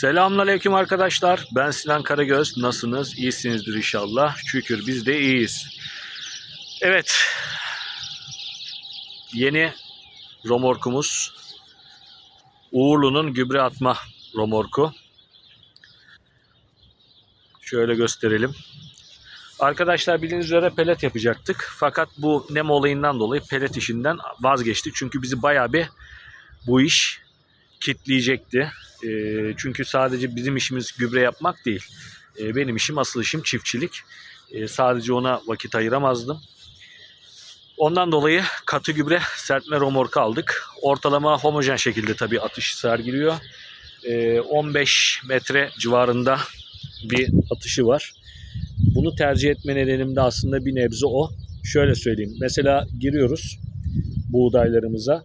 Selamünaleyküm arkadaşlar. Ben Sinan Karagöz. Nasılsınız? İyisinizdir inşallah. Şükür biz de iyiyiz. Evet. Yeni romorkumuz Uğurlu'nun gübre atma romorku. Şöyle gösterelim. Arkadaşlar bildiğiniz üzere pelet yapacaktık. Fakat bu nem olayından dolayı pelet işinden vazgeçtik. Çünkü bizi bayağı bir bu iş kitleyecekti. E, çünkü sadece bizim işimiz gübre yapmak değil. E, benim işim asıl işim çiftçilik. E, sadece ona vakit ayıramazdım. Ondan dolayı katı gübre serpme romorku aldık. Ortalama homojen şekilde tabii atış sergiliyor. E, 15 metre civarında bir atışı var. Bunu tercih etme nedenim de aslında bir nebze o. Şöyle söyleyeyim. Mesela giriyoruz buğdaylarımıza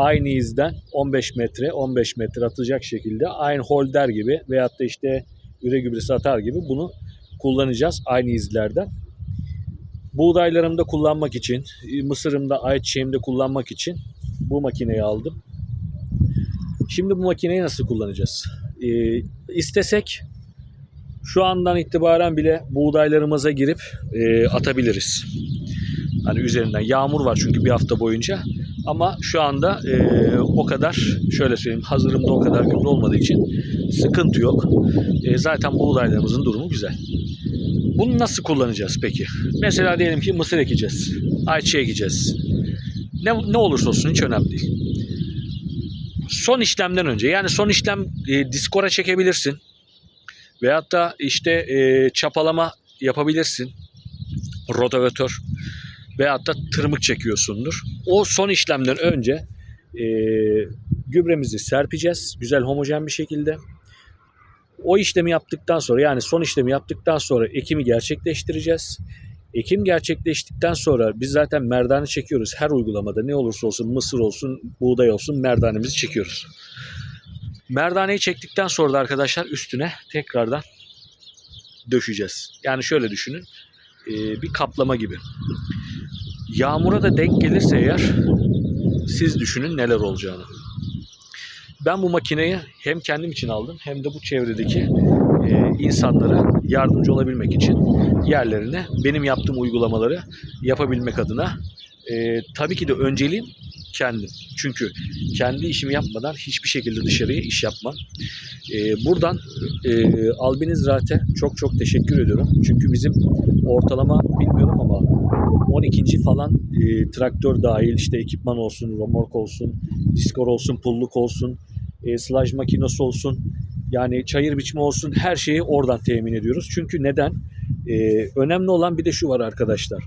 aynı izden 15 metre 15 metre atacak şekilde aynı holder gibi veyahut da işte üre gübresi atar gibi bunu kullanacağız aynı izlerden. Buğdaylarımda kullanmak için, mısırımda, ayçiçeğimde kullanmak için bu makineyi aldım. Şimdi bu makineyi nasıl kullanacağız? Ee, istesek şu andan itibaren bile buğdaylarımıza girip e, atabiliriz. Hani üzerinden yağmur var çünkü bir hafta boyunca. Ama şu anda e, o kadar şöyle söyleyeyim hazırımda o kadar gübre olmadığı için sıkıntı yok. E, zaten buğdaylarımızın durumu güzel. Bunu nasıl kullanacağız peki? Mesela diyelim ki mısır ekeceğiz. Ayçiçeği ekeceğiz. Ne, ne olursa olsun hiç önemli değil. Son işlemden önce yani son işlem e, diskora çekebilirsin. Veyahut da işte e, çapalama yapabilirsin. Rotavatör veyahut da tırmık çekiyorsundur. O son işlemden önce e, gübremizi serpeceğiz. Güzel homojen bir şekilde. O işlemi yaptıktan sonra yani son işlemi yaptıktan sonra ekimi gerçekleştireceğiz. Ekim gerçekleştikten sonra biz zaten merdane çekiyoruz. Her uygulamada ne olursa olsun mısır olsun buğday olsun merdanemizi çekiyoruz. Merdaneyi çektikten sonra da arkadaşlar üstüne tekrardan döşeceğiz. Yani şöyle düşünün bir kaplama gibi. Yağmura da denk gelirse eğer siz düşünün neler olacağını. Ben bu makineyi hem kendim için aldım hem de bu çevredeki e, insanlara yardımcı olabilmek için yerlerine benim yaptığım uygulamaları yapabilmek adına e, tabii ki de önceliğim kendim. Çünkü kendi işimi yapmadan hiçbir şekilde dışarıya iş yapmam. E, buradan e, Albiniz Ziraat'e çok çok teşekkür ediyorum. Çünkü bizim ortalama bilmiyorum ama 12. falan e, traktör dahil işte ekipman olsun, romork olsun, diskor olsun, pulluk olsun, e, slaj makinesi olsun, yani çayır biçme olsun her şeyi oradan temin ediyoruz. Çünkü neden? E, önemli olan bir de şu var arkadaşlar.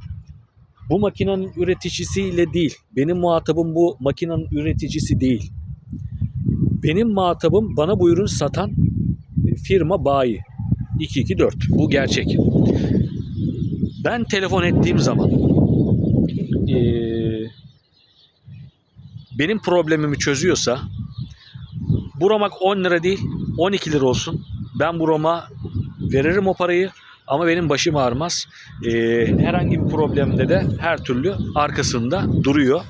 Bu makinenin üreticisiyle değil, benim muhatabım bu makinenin üreticisi değil. Benim muhatabım bana bu ürünü satan e, firma bayi. 224. Bu gerçek. Ben telefon ettiğim zaman eee, benim problemimi çözüyorsa bu romak 10 lira değil 12 lira olsun. Ben bu roma veririm o parayı ama benim başım ağrımaz. Eee, herhangi bir problemde de her türlü arkasında duruyor.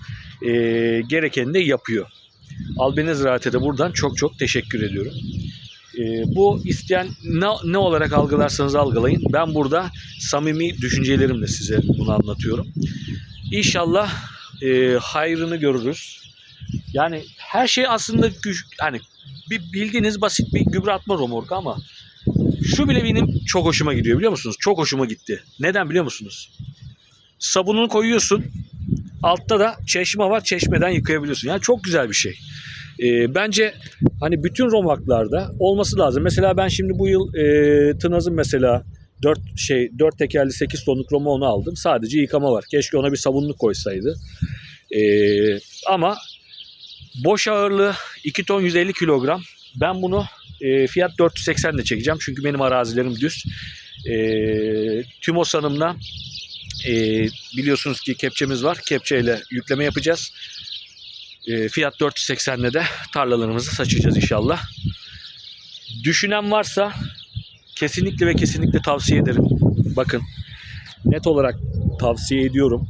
Eee gerekeni de yapıyor. Albeniz Ziraat'e de buradan çok çok teşekkür ediyorum. Ee, bu isteyen ne, ne olarak algılarsanız algılayın. Ben burada samimi düşüncelerimle size bunu anlatıyorum. İnşallah e, hayrını görürüz. Yani her şey aslında güç, hani bir bildiğiniz basit bir gübre atma romorku ama şu bile benim çok hoşuma gidiyor biliyor musunuz? Çok hoşuma gitti. Neden biliyor musunuz? Sabununu koyuyorsun. Altta da çeşme var. Çeşmeden yıkayabiliyorsun. Yani çok güzel bir şey. Ee, bence hani bütün romaklarda olması lazım. Mesela ben şimdi bu yıl e, Tınaz'ın mesela 4 şey 4 tekerli 8 tonluk romonu aldım. Sadece yıkama var. Keşke ona bir sabunluk koysaydı. Ee, ama boş ağırlığı 2 ton 150 kilogram. Ben bunu e, fiyat 480 de çekeceğim. Çünkü benim arazilerim düz. E, Tümos Hanım'la e, biliyorsunuz ki kepçemiz var. Kepçeyle yükleme yapacağız. E, fiyat 480'le de tarlalarımızı saçacağız inşallah. Düşünen varsa kesinlikle ve kesinlikle tavsiye ederim. Bakın net olarak tavsiye ediyorum.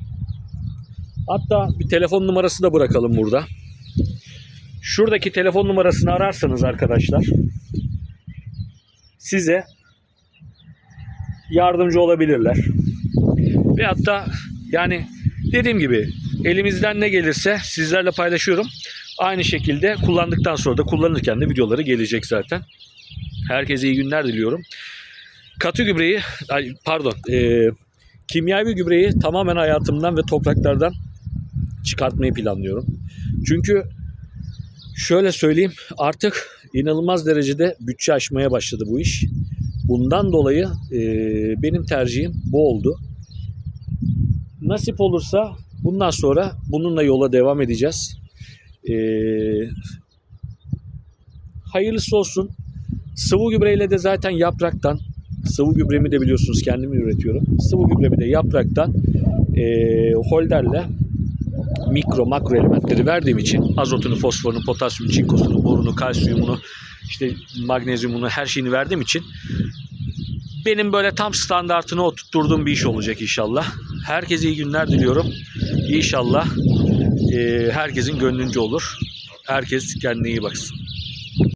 Hatta bir telefon numarası da bırakalım burada. Şuradaki telefon numarasını ararsanız arkadaşlar size yardımcı olabilirler. Ve hatta yani dediğim gibi elimizden ne gelirse sizlerle paylaşıyorum. Aynı şekilde kullandıktan sonra da kullanırken de videoları gelecek zaten. Herkese iyi günler diliyorum. Katı gübreyi, pardon, e, kimyavi gübreyi tamamen hayatımdan ve topraklardan çıkartmayı planlıyorum. Çünkü şöyle söyleyeyim artık inanılmaz derecede bütçe aşmaya başladı bu iş. Bundan dolayı e, benim tercihim bu oldu. Nasip olursa bundan sonra bununla yola devam edeceğiz. E, hayırlısı olsun. Sıvı gübreyle de zaten yapraktan, sıvı gübremi de biliyorsunuz kendim üretiyorum. Sıvı gübremi de yapraktan e, holderle mikro makro elementleri verdiğim için azotunu, fosforunu, potasyumunu, çinkosunu, borunu, kalsiyumunu, işte magnezyumunu her şeyini verdiğim için benim böyle tam standartını oturtturduğum bir iş olacak inşallah. Herkese iyi günler diliyorum. İnşallah e, herkesin gönlünce olur. Herkes kendine iyi baksın.